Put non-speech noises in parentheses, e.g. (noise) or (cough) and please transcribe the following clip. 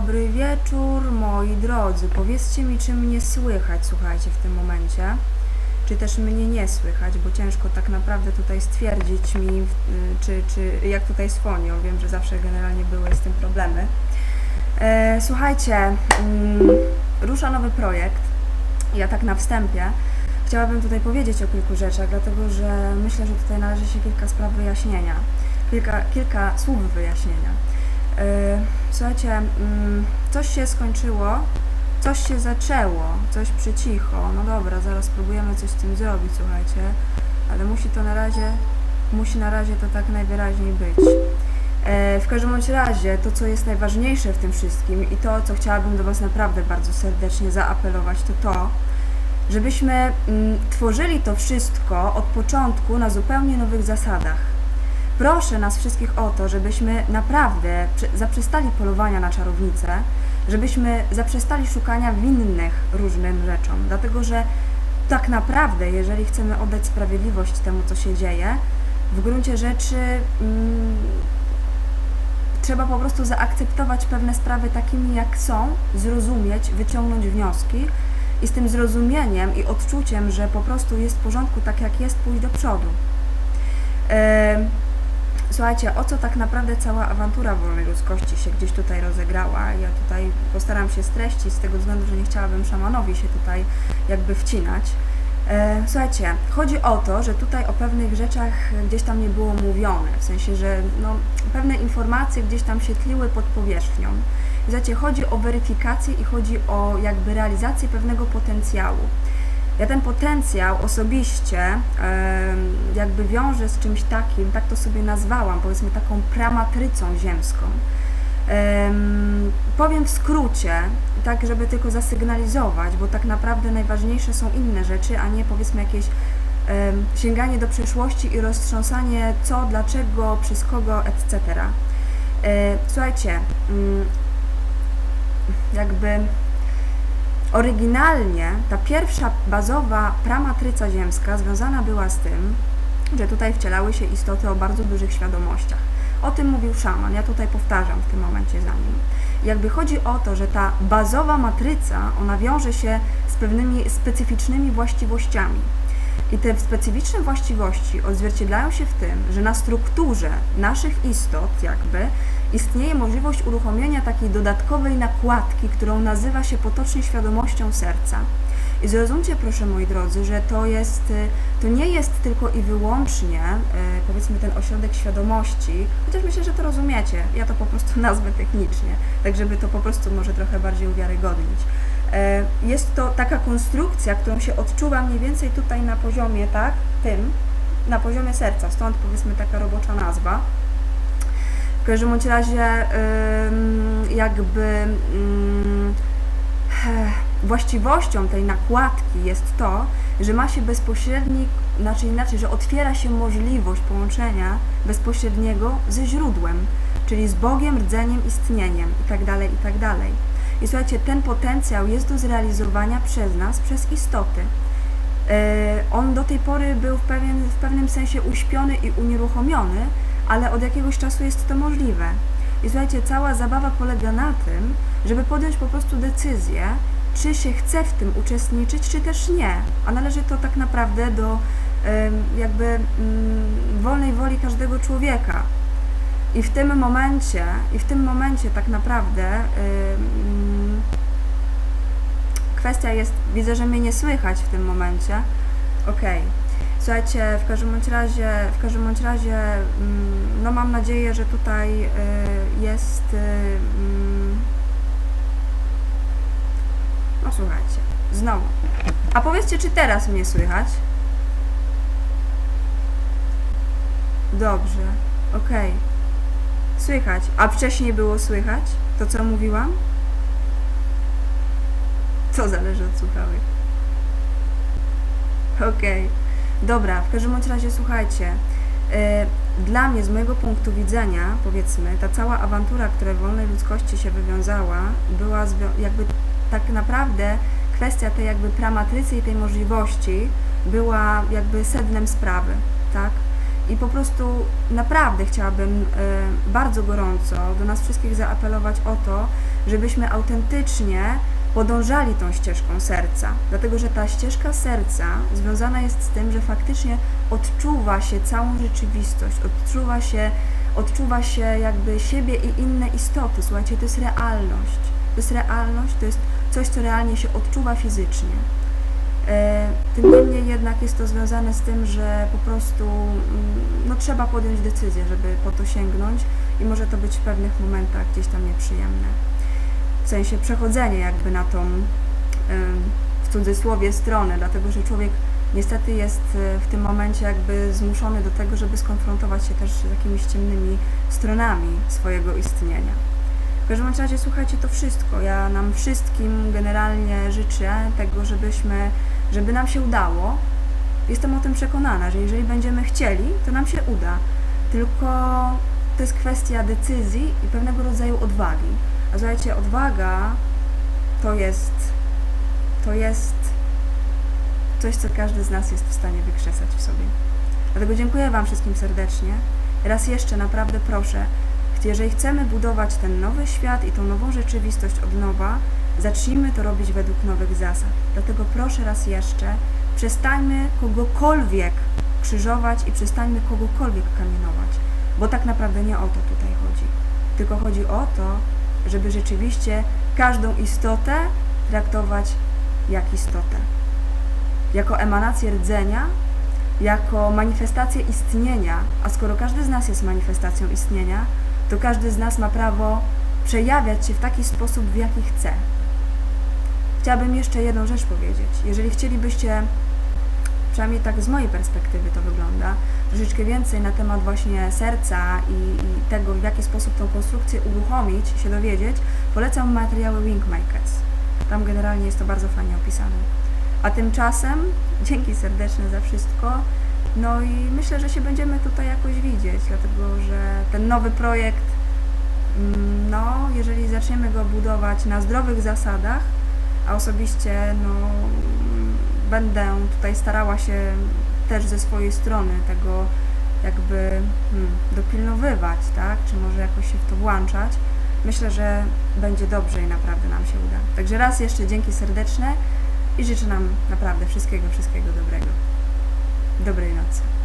Dobry wieczór, moi drodzy. Powiedzcie mi, czy mnie słychać, słuchajcie, w tym momencie. Czy też mnie nie słychać, bo ciężko tak naprawdę tutaj stwierdzić mi, y, czy, czy jak tutaj z fonią. Wiem, że zawsze generalnie były z tym problemy. E, słuchajcie, mm, rusza nowy projekt. Ja tak na wstępie chciałabym tutaj powiedzieć o kilku rzeczach, dlatego że myślę, że tutaj należy się kilka spraw wyjaśnienia, kilka, kilka słów wyjaśnienia. Słuchajcie, mm, coś się skończyło, coś się zaczęło, coś przycicho. No dobra, zaraz spróbujemy coś z tym zrobić, słuchajcie, ale musi to na razie, musi na razie to tak najwyraźniej być. E, W każdym bądź razie, to co jest najważniejsze w tym wszystkim i to, co chciałabym do Was naprawdę bardzo serdecznie zaapelować, to to, żebyśmy mm, tworzyli to wszystko od początku na zupełnie nowych zasadach. Proszę nas wszystkich o to, żebyśmy naprawdę prze- zaprzestali polowania na czarownice, żebyśmy zaprzestali szukania winnych różnym rzeczom, dlatego że tak naprawdę, jeżeli chcemy oddać sprawiedliwość temu, co się dzieje, w gruncie rzeczy mm, trzeba po prostu zaakceptować pewne sprawy takimi, jak są, zrozumieć, wyciągnąć wnioski i z tym zrozumieniem i odczuciem, że po prostu jest w porządku tak, jak jest, pójść do przodu. Em, Słuchajcie, o co tak naprawdę cała awantura wolnej ludzkości się gdzieś tutaj rozegrała? Ja tutaj postaram się streścić z tego względu, że nie chciałabym szamanowi się tutaj jakby wcinać. E, Słuchajcie, chodzi o to, że tutaj o pewnych rzeczach gdzieś tam nie było mówione, w sensie, że no, pewne informacje gdzieś tam się tliły pod powierzchnią. Słuchajcie, chodzi o weryfikację i chodzi o jakby realizację pewnego potencjału. Ja ten potencjał osobiście jakby wiążę z czymś takim, tak to sobie nazwałam, powiedzmy taką pramatrycą ziemską. Em, powiem w skrócie, tak żeby tylko zasygnalizować, bo tak naprawdę najważniejsze są inne rzeczy, a nie powiedzmy jakieś sięganie do przeszłości i roztrząsanie co, dlaczego, przez kogo, etc. E, Słuchajcie, mm, jakby Oryginalnie ta pierwsza bazowa pramatryca ziemska związana była z tym, że tutaj wcielały się istoty o bardzo dużych świadomościach. O tym mówił szaman, ja tutaj powtarzam w tym momencie za nim. Jakby chodzi o to, że ta bazowa matryca, ona wiąże się z pewnymi specyficznymi właściwościami. I te specyficzne właściwości odzwierciedlają się w tym, że na strukturze naszych istot jakby istnieje możliwość uruchomienia takiej dodatkowej nakładki, którą nazywa się potocznie świadomością serca. I zrozumcie proszę moi drodzy, że to jest, to nie jest tylko i wyłącznie y, powiedzmy ten ośrodek świadomości, chociaż myślę, że to rozumiecie, ja to po prostu (laughs) nazwę technicznie, tak żeby to po prostu może trochę bardziej uwiarygodnić. E, Jest to taka konstrukcja, którą się odczuwa mniej więcej tutaj na poziomie, tak, tym, na poziomie serca, stąd powiedzmy taka robocza nazwa. W każdym razie jakby ym, właściwością tej nakładki jest to, że ma się bezpośredni, znaczy inaczej, że otwiera się możliwość połączenia bezpośredniego ze źródłem, czyli z Bogiem, rdzeniem, istnieniem itd., itd. I słuchajcie, ten potencjał jest do zrealizowania przez nas, przez istoty. E, On do tej pory był w, pewien, w pewnym sensie uśpiony i unieruchomiony, ale od jakiegoś czasu jest to możliwe. I słuchajcie, cała zabawa polega na tym, żeby podjąć po prostu decyzję, czy się chce w tym uczestniczyć, czy też nie. A należy to tak naprawdę do jakby mm, wolnej woli każdego człowieka. I w tym momencie, i w tym momencie tak naprawdę ym, kwestia jest, widzę, że mnie nie słychać w tym momencie. Okej. Słuchajcie, w każdym bądź razie, w każdym bądź razie, mm, no mam nadzieję, że tutaj y, jest, y, mm, no słuchajcie, znowu. A powiedzcie, czy teraz mnie słychać? Dobrze, okej. Słychać. A wcześniej było słychać to, co mówiłam? To zależy od słuchawek. Okej. Dobra, w każdym razie słuchajcie. e, Dla mnie, z mojego punktu widzenia, powiedzmy, ta cała awantura, która w wolnej ludzkości się wywiązała, była jakby tak naprawdę kwestia tej jakby pramatrycy i tej możliwości była jakby sednem sprawy, tak? I po prostu naprawdę chciałabym e, bardzo gorąco do nas wszystkich zaapelować o to, żebyśmy autentycznie podążali tą ścieżką serca. Dlatego, że ta ścieżka serca związana jest z tym, że faktycznie odczuwa się całą rzeczywistość, odczuwa się, odczuwa się jakby siebie i inne istoty. Słuchajcie, to jest realność. To jest realność, to jest coś, co realnie się odczuwa fizycznie. E, Tym niemniej jednak jest to związane z tym, że po prostu mm, no, trzeba podjąć decyzję, żeby po to sięgnąć i może to być w pewnych momentach gdzieś tam nieprzyjemne. W sensie przechodzenie jakby na tą w cudzysłowie stronę, dlatego że człowiek niestety jest e, w tym momencie jakby zmuszony do tego, żeby skonfrontować się też z jakimiś ciemnymi stronami swojego istnienia. W każdym razie słuchajcie to wszystko. Ja nam wszystkim generalnie życzę tego, żebyśmy, żeby nam się udało. Jestem o tym przekonana, że jeżeli będziemy chcieli, to nam się uda. Tylko to jest kwestia decyzji i pewnego rodzaju odwagi. A słuchajcie, odwaga to jest to jest coś, co każdy z nas jest w stanie wykrzesać w sobie. Dlatego dziękuję Wam wszystkim serdecznie. Raz jeszcze naprawdę proszę, jeżeli chcemy budować ten nowy świat i tą nową rzeczywistość od nowa, zacznijmy to robić według nowych zasad. Dlatego proszę raz jeszcze, przestańmy kogokolwiek krzyżować i przestańmy kogokolwiek kamienować, bo tak naprawdę nie o to tutaj chodzi. Tylko chodzi o to, żeby rzeczywiście każdą istotę traktować jak istotę. Jako emanację rdzenia, jako manifestację istnienia, a skoro każdy z nas jest manifestacją istnienia, to każdy z nas ma prawo przejawiać się w taki sposób, w jaki chce. Chciałabym jeszcze jedną rzecz powiedzieć. Jeżeli chcielibyście, przynajmniej tak z mojej perspektywy to wygląda, troszeczkę więcej na temat właśnie serca i, i tego, w jaki sposób tą konstrukcję uruchomić, się dowiedzieć, polecam materiały Wingmakers. Tam generalnie jest to bardzo fajnie opisane. A tymczasem, dzięki serdeczne za wszystko. No i myślę, że się będziemy tutaj jakoś widzieć, dlatego że ten nowy projekt, mm, no, jeżeli zaczniemy go budować na zdrowych zasadach, a osobiście, no, będę tutaj starała się też ze swojej strony tego jakby hmm, dopilnowywać, tak, czy może jakoś się w to włączać, myślę, że będzie dobrze i naprawdę nam się uda. Także raz jeszcze dzięki serdeczne i życzę nam naprawdę wszystkiego, wszystkiego dobrego. Dobrej nocy.